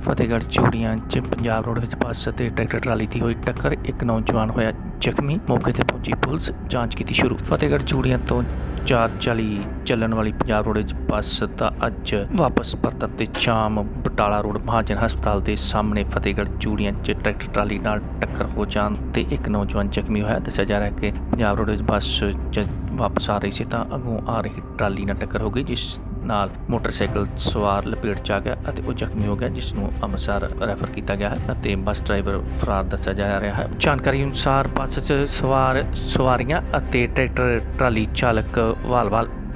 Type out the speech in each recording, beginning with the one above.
ਫਤਿਹਗੜ੍ਹ ਚੂੜੀਆਂ 'ਚ ਪੰਜਾਬ ਰੋਡ ਵਿੱਚ ਬੱਸ ਅਤੇ ਟਰੈਕਟਰ ਟਰਾਲੀ ਦੀ ਹੋਈ ਟੱਕਰ, ਇੱਕ ਨੌਜਵਾਨ ਹੋਇਆ ਜ਼ਖਮੀ, ਮੌਕੇ ਤੇ ਪਹੁੰਚੀ ਪੁਲਿਸ, ਜਾਂਚ ਕੀਤੀ ਸ਼ੁਰੂ। ਫਤਿਹਗੜ੍ਹ ਚੂੜੀਆਂ ਤੋਂ 440 ਚੱਲਣ ਵਾਲੀ ਪੰਜਾਬ ਰੋਡ ਵਿੱਚ ਬੱਸ ਦਾ ਅੱਜ ਵਾਪਸ ਪਰਤਣ ਤੇ ਸ਼ਾਮ ਬਟਾਲਾ ਰੋਡ ਮਹਾਜਨ ਹਸਪਤਾਲ ਦੇ ਸਾਹਮਣੇ ਫਤਿਹਗੜ੍ਹ ਚੂੜੀਆਂ 'ਚ ਟਰੈਕਟਰ ਟਰਾਲੀ ਨਾਲ ਟੱਕਰ ਹੋ ਜਾਣ ਤੇ ਇੱਕ ਨੌਜਵਾਨ ਜ਼ਖਮੀ ਹੋਇਆ। ਦੱਸਿਆ ਜਾ ਰਿਹਾ ਹੈ ਕਿ ਪੰਜਾਬ ਰੋਡ ਵਿੱਚ ਬੱਸ 'ਚ ਵਾਪਸ ਆ ਰਹੀ ਸੀ ਤਾਂ ਅੱਗੋਂ ਆ ਰਹੀ ਟਰਾਲੀ ਨਾਲ ਟੱਕਰ ਹੋ ਗਈ, ਜਿਸ ਨਾਲ ਮੋਟਰਸਾਈਕਲ ਸਵਾਰ ਲਪੇਟ ਚ ਆ ਗਿਆ ਅਤੇ ਉਹ ਜ਼ਖਮੀ ਹੋ ਗਿਆ ਜਿਸ ਨੂੰ ਅੰਮ੍ਰਿਤਸਰ ਰੈਫਰ ਕੀਤਾ ਗਿਆ ਹੈ ਅਤੇ ਬੱਸ ਡਰਾਈਵਰ ਫਰਾਰ ਦੱਸਿਆ ਜਾ ਰਿਹਾ ਹੈ। ਜਾਣਕਾਰੀ ਅਨੁਸਾਰ ਬੱਸ 'ਚ ਸਵਾਰ ਸਵਾਰੀਆਂ ਅਤੇ ਟਰੈਕਟਰ ਟਰਾਲੀ ਚਾਲਕ ਵਾਲ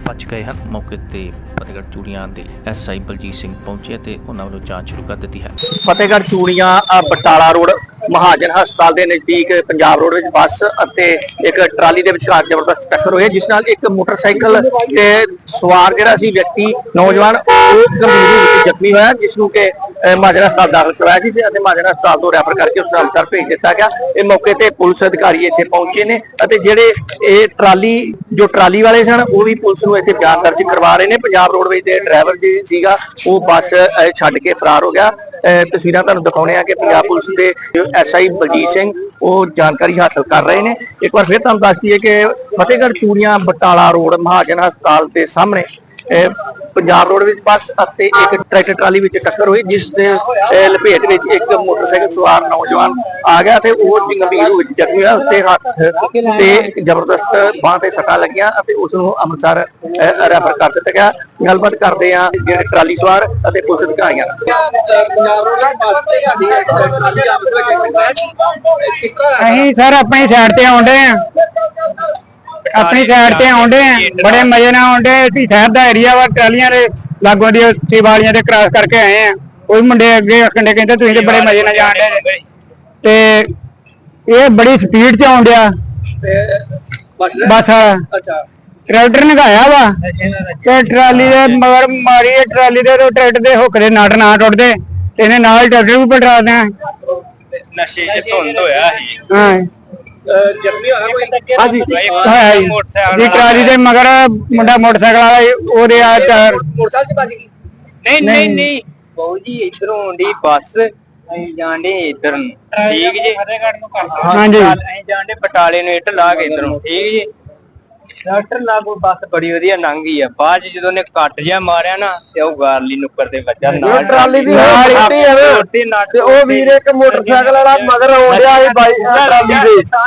ਬਚ ਗਏ ਹਨ। ਮੌਕੇ ਤੇ ਫਤਿਹਗੜ੍ਹ ਚੂੜੀਆਂ ਦੇ ਐਸਆਈ ਬਲਜੀਤ ਸਿੰਘ ਪਹੁੰਚੇ ਤੇ ਉਹਨਾਂ ਵੱਲੋਂ ਜਾਂਚ ਸ਼ੁਰੂ ਕਰ ਦਿੱਤੀ ਹੈ। ਫਤਿਹਗੜ੍ਹ ਚੂੜੀਆਂ ਅ, ਬਟਾਲਾ ਰੋਡ ਮਹਾਜਨ ਹਸਪਤਾਲ ਦੇ ਨਜ਼ਦੀਕ ਪੰਜਾਬ ਰੋਡ ਵਿੱਚ ਬੱਸ ਅਤੇ ਇੱਕ ਟਰਾਲੀ ਦੇ ਵਿਚਕਾਰ ਜ਼ਬਰਦਸਤ ਟੱਕਰ ਹੋਈ ਜਿਸ ਨਾਲ ਇੱਕ ਮੋਟਰਸਾਈਕਲ ਤੇ ਸਵਾਰ ਜਿਹੜਾ ਸੀ ਵਿਅਕਤੀ, ਨੌਜਵਾਨ, ਉਹ ਗੰਭੀਰ ਰੂਪ ਵਿੱਚ ਜ਼ਖਮੀ ਹੋਇਆ, ਜਿਸ ਨੂੰ ਕਿ ਅ, ਮਹਾਜਨ ਹਸਪਤਾਲ ਦਾਖਲ ਕਰਵਾਇਆ ਸੀ ਤੇ ਅਤੇ ਮਹਾਜਨ ਹਸਪਤਾਲ ਤੋਂ ਰੈਫਰ ਕਰਕੇ ਉਸ ਨੂੰ ਅੰਮ੍ਰਿਤਸਰ ਭੇਜ ਦਿੱਤਾ ਗਿਆ। ਇਹ ਮੌਕੇ ਤੇ ਪੁਲਿਸ ਅਧਿਕਾਰੀ ਇੱਥੇ ਪਹੁੰਚੇ ਨੇ ਅਤੇ ਜਿਹੜੇ ਇਹ ਟਰਾਲੀ ਜੋ ਟਰਾਲੀ ਵਾਲੇ ਸਨ ਉਹ ਵੀ ਪੁਲਿਸ ਨੂੰ ਇੱਥੇ ਬਿਆਨ ਦਰਜ ਕਰਵਾ ਰਹੇ ਨੇ। ਪੰਜਾਬ ਰੋਡਵੇਜ਼ ਦੇ ਡਰਾਈਵਰ ਜੀ ਸੀਗਾ ਉਹ ਬੱਸ ਛੱਡ ਕੇ ਫਰਾਰ ਹੋ ਗਿਆ। ਤਸਵੀਰਾਂ ਤੁਹਾਨੂੰ ਦਿਖਾਉਣੇ ਆ ਕਿ ਪੰਜਾਬ ਪੁਲਿਸ ਦੇ ਐਸਆਈ ਬਲਜੀਤ ਸਿੰਘ ਉਹ ਜਾਣਕਾਰੀ ਹਾਸਲ ਕਰ ਰਹੇ ਨੇ। ਇੱਕ ਵਾਰ ਫਿਰ ਤੁਹਾਨੂੰ ਦੱਸ ਦਈਏ ਕਿ ਫਤਿਹਗੜ੍ਹ ਚੂੜੀਆਂ ਬਟਾਲਾ ਰੋਡ ਮਹਾਜਨ ਹਸਪਤਾਲ ਦੇ ਸਾਹਮਣੇ ਅਹ ਪੰਜਾਬ ਰੋਡ ਵਿੱਚ ਬੱਸ ਅਤੇ ਇੱਕ ਟਰੈਕਟਰ ਟਰਾਲੀ ਵਿੱਚ ਟੱਕਰ ਹੋਈ ਜਿਸ ਦੇ ਅਹ ਲਪੇਟ ਵਿੱਚ ਇੱਕ ਮੋਟਰਸਾਈਕਲ ਸਵਾਰ ਨੌਜਵਾਨ ਆ ਗਿਆ ਤੇ ਉਹ ਗੰਭੀਰ ਰੂਪ ਵਿੱਚ ਜ਼ਖਮੀ ਹੋਇਆ ਉੱਤੇ ਹੱਥ ਤੇ ਜ਼ਬਰਦਸਤ ਬਾਹ ਤੇ ਸੱਟਾਂ ਲੱਗੀਆਂ ਅਤੇ ਉਸ ਨੂੰ ਅੰਮ੍ਰਿਤਸਰ ਰੈਫਰ ਕਰ ਦਿੱਤਾ ਗਿਆ। ਗੱਲਬਾਤ ਕਰਦੇ ਆ ਜਿਹੜੇ ਟਰਾਲੀ ਸਵਾਰ ਅਤੇ ਪੁਲਿਸ ਅਧਿਕਾਰੀਆਂ ਨਾਲ। ਪੰਜਾਬ ਰੋਡ ਬੱਸ ਤੇ ਟਰਾਲੀ ਅਸੀਂ ਸਰ ਆਪਣੀ ਸਾਈਡ ਤੇ ਆਉਂਦੇ ਆ ਆਪਣੀ ਸਾਈਡ ਤੇ ਆਉਂਦੇ ਆ ਬੜੇ ਮਜ਼ੇ ਨਾਲ ਆਉਂਦੇ ਅਸੀਂ ਸ਼ਹਿਰ ਦਾ ਏਰੀਆ ਵਾ ਟਰਾਲੀਆਂ ਦੇ ਲਾਗੋਂ ਦੀ ਸੀ ਵਾਲੀਆਂ ਤੇ ਕ੍ਰਾਸ ਕਰਕੇ ਆਏ ਆ ਵੀ ਮੁੰਡੇ ਅੱਗੇ ਦੇ ਕਹਿੰਦੇ ਤੁਸੀਂ ਤੇ ਬੜੇ ਮਜ਼ੇ ਨਾਲ ਜਾਣ ਦੇ ਤੇ ਇਹ ਬੜੀ ਸਪੀਡ 'ਚ ਆਉਂਦਿਆ ਬਸ ਅੱਛਾ। ਟਰੈਕਟਰ ਨਗਾਇਆ ਵਾ। ਤੇ ਟਰਾਲੀ ਦੇ ਮਗਰ ਮਾਰੀ ਟਰਾਲੀ ਦੇ ਟਰੈਕਟਰ ਦੇ ਹੁੱਕ ਦੇ ਨਟ ਨਾ ਟੁੱਟਦੇ। ਤੇ ਇਹਨੇ ਨਾਲ ਟਰੈਕਟਰ ਵੀ ਪਲਟਾ ਦਿਆਂ ਨਸ਼ੇ 'ਚ ਧੁੰਦ ਹੋਇਆ ਸੀ। ਹਾਂ। ਜ਼ਖਮੀ ਹੋਇਆ ਕੋਈ ਹਾਂਜੀ। ਹਾਂ ਜੀ। ਜੀ ਟਰਾਲੀ ਦੇ ਮਗਰ ਮੁੰਡਾ ਮੋਟਰਸਾਈਕਲ ਵਾਲਾ ਸੀ, ਉਹਦੇ ਆ ਚਾਰ ਮੋਟਰਸਾਈਕਲ ਚ ਵੱਜ ਗਈ। ਨਹੀਂ ਨਹੀਂ ਨਹੀਂ। ਬਾਊ ਜੀ ਇਧਰੋਂ ਆਉਂਦੀ ਬੱਸ ਅਸੀਂ ਜਾਂਦੇ ਇਧਰ ਨੂੰ। ਠੀਕ ਜੀ? ਫਤਿਹਗੜ੍ਹ ਨੂੰ ਕਰਦਾ ਹਾਂਜੀ। ਅਸੀਂ ਜਾਂਦੇ ਬਟਾਲੇ ਨੂੰ ਇੱਟ ਲਾ ਕੇ ਇਧਰੋਂ। ਠੀਕ ਜੀ? ਡਾਕਟਰ ਲਾਗੋ ਬੱਸ ਬੜੀ ਵਧੀਆ ਲੰਘ ਆ। ਬਾਅਦ ਚ ਜਦੋਂ ਨੇ ਕੱਟ ਜਿਹਾ ਮਾਰਿਆ ਨਾ ਤੇ ਉਹ ਗਾਰਲੀ ਨੁੱਕਰ ਤੇ ਵੱਜਾ। ਨਾਲ ਟਰਾਲੀ ਦੀ ਨਾਲ। ਟੁੱਟੀ ਨਟ ਤੇ ਉਹ ਵੀਰ ਇੱਕ ਮੋਟਰਸਾਈਕਲ ਵਾਲਾ ਮਗਰ ਆਉਂਦਿਆ ਸੀ ਬਾਈ ਟਰਾਲੀ ਦੇ ਤਾਂ।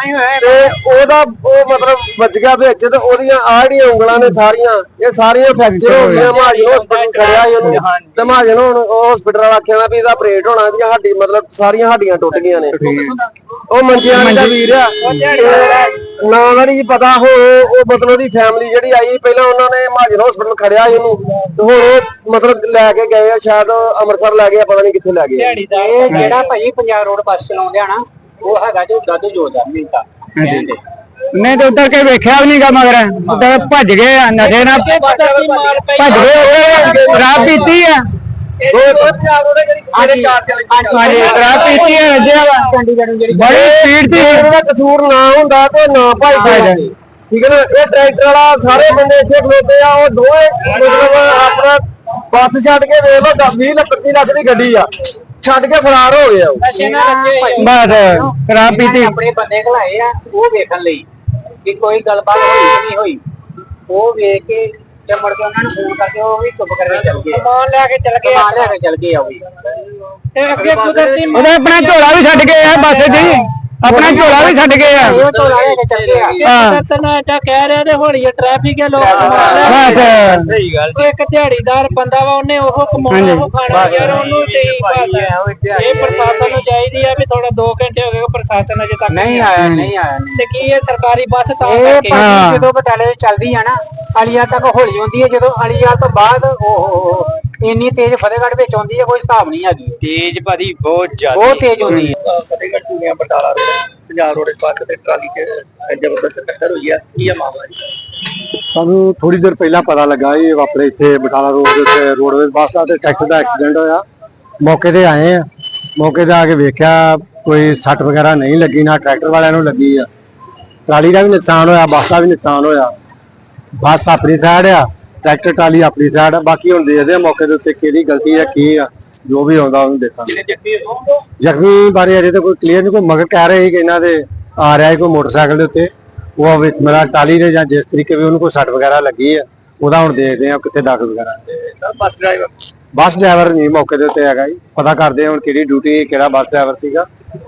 ਉਹਦਾ ਉਹ ਮਤਲਬ ਵੱਜ ਗਿਆ ਵਿੱਚ ਤੇ ਉਹਦੀਆਂ ਆੜੀਆਂ ਉਂਗਲਾਂ ਨੇ ਸਾਰੀਆਂ ਇਹ ਸਾਰੀਆਂ ਫ੍ਰੈਕਚਰ ਹੋ ਗਈਆਂ। ਮਹਾਜਨ ਹਸਪੀਟਲ ਖੜਿਆ ਸੀ ਉਹਨੂੰ। ਤੇ ਮਹਾਜਨ ਹੁਣ ਹਸਪੀਟਲ ਵਾਲਾ ਆਖਿਆ ਵੀ ਇਹਦਾ ਆਪਰੇਟ ਹੋਣਾ ਇਹਦੀਆਂ ਹੱਡੀ ਮਤਲਬ ਸਾਰੀਆਂ ਹੱਡੀਆਂ ਟੁੱਟ ਗਈਆਂ ਨੇ। ਉਹ ਮੰਜਿਆਂ ਦਾ ਵੀਰ ਆ। ਨਾਂ ਦਾ ਨਹੀਂ ਪਤਾ ਹੋ ਉਹ ਮਤਲਬ ਉਹਦੀ ਫੈਮਿਲੀ ਜਿਹੜੀ ਆਈ ਪਹਿਲਾਂ ਉਹਨਾਂ ਨੇ ਮਹਾਜਨ ਹਸਪੀਟਲ ਖੜਿਆ ਸੀ ਉਹਨੂੰ ਤੇ ਹੁਣ ਉਹ ਮਤਲਬ ਲੈ ਕੇ ਗਏ ਆ ਸ਼ਾਇਦ ਅੰਮ੍ਰਿਤਸਰ ਲੈ ਗਏ ਆ, ਪਤਾ ਨਹੀਂ ਕਿੱਥੇ ਲੈ ਗਏ ਆ। ਇਹ ਜਿਹੜਾ ਭਾਈ ਪੰਜਾਬ ਰੋਡ ਬੱਸ ਚਲਾਉਂਦੇ ਆ ਨਾ ਉਹ ਹੈਗਾ ਜੋ ਦਾਦੂ ਜੋ ਦਾ ਮਿੰਟਾ ਨਹੀਂ ਤੇ ਉਧਰ ਕੇ ਵੇਖਿਆ ਵੀ ਨਹੀਂਗਾ ਮਗਰ? ਉਧਰ ਭੱਜ ਗਏ ਆ ਨਸ਼ੇ ਨਾਲ ਭੱਜ ਗਏ ਉੱਧਰ ਸ਼ਰਾਬ ਪੀਤੀ ਆ। ਹਾਂਜੀ ਸ਼ਰਾਬ ਪੀਤੀ ਆ ਰੱਜਿਆ ਵਾ ਬੜੀ ਸਪੀਡ ਤੇ ਇਹਦਾ ਕਸੂਰ ਨਾ ਹੁੰਦਾ ਤੇ ਨਾ ਭਾਈ ਠੀਕ ਹੈ ਨਾ? ਇਹ ਟਰੈਕਟਰ ਵਾਲਾ ਸਾਰੇ ਬੰਦੇ ਇੱਥੇ ਖਲੋਤੇ ਆ ਉਹ ਦੋਵੇਂ ਮਤਲਬ ਆਪਣਾ ਬੱਸ ਛੱਡ ਕੇ ਵੇਖ ਲਓ 10 20 ਲੱਖ 25 ਲੱਖ ਦੀ ਗੱਡੀ ਆ। ਛੱਡ ਕੇ ਫਰਾਰ ਹੋ ਗਏ ਆ ਉਹ। ਨਸ਼ੇ ਨਾਲ ਰੱਜੇ ਹੋਏ ਬਸ ਸ਼ਰਾਬ ਪੀਤੀ। ਆਪਣੇ ਬੰਦੇ ਘਲਾਏ ਆ ਉਹ ਵੇਖਣ ਲਈ ਕਿ ਕੋਈ ਗੱਲਬਾਤ ਹੋਈ ਨਹੀਂ ਹੋਈ। ਉਹ ਵੇਖ ਕੇ ਤੇ ਮੁੜ ਕੇ ਉਹਨਾਂ ਨੂੰ ਫੋਨ ਕਰਕੇ ਉਹ ਵੀ ਚੁੱਪ ਕਰਕੇ ਚੱਲ ਗਏ ਸਮਾਨ ਲੈ ਕੇ ਚੱਲ ਗਏ ਸਮਾਨ ਲੈ ਕੇ ਚੱਲ ਗਏ ਆ ਉਹ ਵੀ। ਤੇ ਅੱਗੇ ਕੁਦਰਤੀ ਉਹਨੇ ਆਪਣਾ ਝੋਲਾ ਵੀ ਛੱਡ ਗਏ ਆ ਬੱਸ ਹੀ ਆਪਣਾ ਝੋਲਾ ਵੀ ਛੱਡ ਗਏ ਆ ਉਹ ਤੋਂ ਲੈ ਕੇ ਚੱਲ ਗਏ ਆ। ਹਾਂ ਤਨਾ ਤਾਂ ਕਹਿ ਰਿਹਾ ਤੇ ਹੌਲੀ ਟ੍ਰੈਫਿਕ ਹੈ ਲੋਕ ਬਸ। ਸਹੀ ਗੱਲ ਇੱਕ ਦਿਹਾੜੀਦਾਰ ਬੰਦਾ ਵਾ ਉਹਨੇ ਉਹ ਕਮਾਉਣਾ ਉਹ ਖਾਣਾ ਯਾਰ ਉਹਨੂੰ ਤੇ ਹੀ। ਬਸ ਇਹ ਪ੍ਰਸ਼ਾਸਨ ਨੂੰ ਚਾਹੀਦੀ ਆ ਵੀ ਥੋੜਾ 2 ਘੰਟੇ ਹੋ ਗਏ ਪ੍ਰਸ਼ਾਸਨ ਅਜੇ ਤੱਕ ਨਹੀਂ ਆਇਆ ਨਹੀਂ ਆਇਆ ਤੇ ਕੀ ਇਹ ਸਰਕਾਰੀ ਬੱਸ ਤਾਂ ਕਰਕੇ ਹਾਂ। ਜਦੋਂ ਬਟਾਲੇ ਚੱਲਦੀ ਆ ਨਾ ਅਲੀਆ ਤੱਕ ਹੌਲੀ ਹੁੰਦੀ ਹੈ ਜਦੋਂ ਅਲੀਆ ਤੋਂ ਬਾਅਦ ਉਹ ਇੰਨੀ ਤੇਜ਼ ਫਤਿਹਗੜ੍ਹ ਵਿੱਚ ਆਉਂਦੀ ਹੈ ਕੋਈ ਹਿਸਾਬ ਨਹੀਂ ਹੈਗੀ। ਤੇਜ਼ ਭਾਜੀ ਬਹੁਤ ਜ਼ਿਆਦਾ। ਬਹੁਤ ਤੇਜ਼ ਹੁੰਦੀ ਹੈ Fatehgarh Churian Batala road Punjab road bus ਤੇ ਟਰਾਲੀ 'ਚ ਜ਼ਬਰਦਸਤ ਟੱਕਰ ਹੋਈ ਆ। ਕੀ ਆ ਮਾਮਲਾ ਜੀ? ਸਾਨੂੰ ਥੋੜੀ ਦੇਰ ਪਹਿਲਾਂ ਪਤਾ ਲੱਗਾ ਇਹ ਇੱਥੇ ਬਟਾਲਾ ਰੋਡ ਦੇ ਉੱਤੇ ਰੋਡਵੇਜ਼ ਬੱਸ ਦਾ ਤੇ ਟਰੈਕਟਰ ਦਾ ਐਕਸੀਡੈਂਟ ਹੋਇਆ। ਮੌਕੇ ਤੇ ਆਏ ਆ। ਮੌਕੇ ਤੇ ਆ ਕੇ ਵੇਖਿਆ ਕੋਈ ਸੱਟ ਵਗੈਰਾ ਨਹੀਂ ਲੱਗੀ ਨਾ ਟਰੈਕਟਰ ਵਾਲਿਆਂ ਨੂੰ ਲੱਗੀ ਆ। ਟਰਾਲੀ ਦਾ ਵੀ ਨੁਕਸਾਨ ਹੋਇਆ ਬੱਸ ਦਾ ਵੀ ਨੁਕਸਾਨ ਹੋਇਆ। ਬੱਸ ਆਪਣੀ ਸਾਈਡ ਆ ਟਰੈਕਟਰ ਟਰਾਲੀ ਆਪਣੀ ਸਾਈਡ ਆ ਬਾਕੀ ਹੁਣ ਦੇਖਦੇ ਆ ਮੌਕੇ ਦੇ ਉੱਤੇ ਕਿਹਦੀ ਗਲਤੀ ਆ ਕੀ ਆ ਜੋ ਵੀ ਆਉਂਦਾ ਉਹਨੂੰ ਦੇਖਾਂਗੇ। ਜ਼ਖਮੀ ਬਾਰੇ ਅਜੇ ਤਾਂ ਕੋਈ ਕਲੀਅਰ ਨਹੀਂ ਕੋਈ ਮਗਰ ਕਹਿ ਰਹੇ ਸੀ ਕਿ ਇਹਨਾਂ ਦੇ ਆ ਰਿਹਾ ਹੈ ਕੋਈ ਮੋਟਰਸਾਈਕਲ ਦੇ ਉੱਤੇ। ਉਹ ਵਿੱਚ ਮੇਰਾ ਟਾਲੀ ਦੇ ਜਾਂ ਜਿਸ ਤਰੀਕੇ ਵੀ ਉਹਨੂੰ ਕੋਈ ਸੱਟ ਵਗੈਰਾ ਲੱਗੀ ਹੈ ਉਹਦਾ ਹੁਣ ਦੇਖਦੇ ਆ ਕਿੱਥੇ ਦਾਖਲ ਵਗੈਰਾ। ਬੱਸ ਡਰਾਈਵਰ ਬੱਸ ਡਰਾਈਵਰ ਨਹੀਂ ਮੌਕੇ ਦੇ ਉੱਤੇ ਹੈਗਾ ਜੀ। ਪਤਾ ਕਰਦੇ ਹਾਂ ਹੁਣ ਕਿਹੜੀ ਡਿਊਟੀ ਕਿਹੜਾ ਬੱਸ ਡਰਾਈਵਰ ਸੀਗਾ।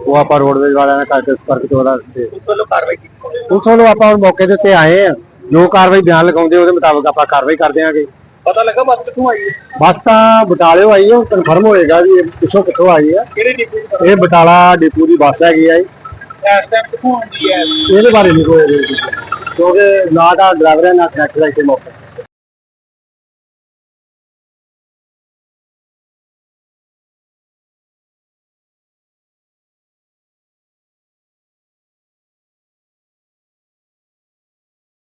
ਉਹ ਆਪਾਂ ਰੋਡਵੇਜ਼ ਵਾਲਿਆਂ ਨਾਲ ਕਰਕੇ ਸੰਪਰਕ ਤੋਂ ਉਹਦਾ ਉਸ ਵੱਲੋਂ ਕਾਰਵਾਈ ਕੀਤੀ ਉਸ ਵੱਲੋਂ ਆਪਾਂ ਹੁਣ ਮੌਕੇ ਦੇ ਉੱਤੇ ਆਏ ਆ ਜੋ ਕਾਰਵਾਈ ਬਿਆਨ ਲਗਾਉਂਦੇ ਉਹਦੇ ਮੁਤਾਬਕ ਆਪਾਂ ਕਾਰਵਾਈ ਕਰ ਦਿਆਂਗੇ ਪਤਾ ਲੱਗਾ ਬੱਸ ਕਿੱਥੋਂ ਆਈ ਹੈ? ਬੱਸ ਤਾਂ ਬਟਾਲਿਓ ਆਈ ਹੈ ਕਨਫਰਮ ਹੋਏਗਾ ਵੀ ਇਹ ਕਿੱਥੋਂ ਆਈ ਹੈ। ਕਿਹੜੇ ਡਿਪੂ ਇਹ ਬਟਾਲਾ ਡਿਪੂ ਦੀ ਬੱਸ ਹੈਗੀ ਆ ਜੀ। ਇਸ ਟਾਈਮ ਕਿੱਥੋਂ ਆਉਂਦੀ ਹੈ? ਇਹਦੇ ਬਾਰੇ ਨਹੀਂ ਕੋਈ ਕਿਉਂਕਿ ਨਾ ਤਾਂ ਡਰਾਈਵਰ ਹੈ ਨਾ ਕੰਡਕਟਰ ਹੈ ਇੱਥੇ ਮੌਕੇ।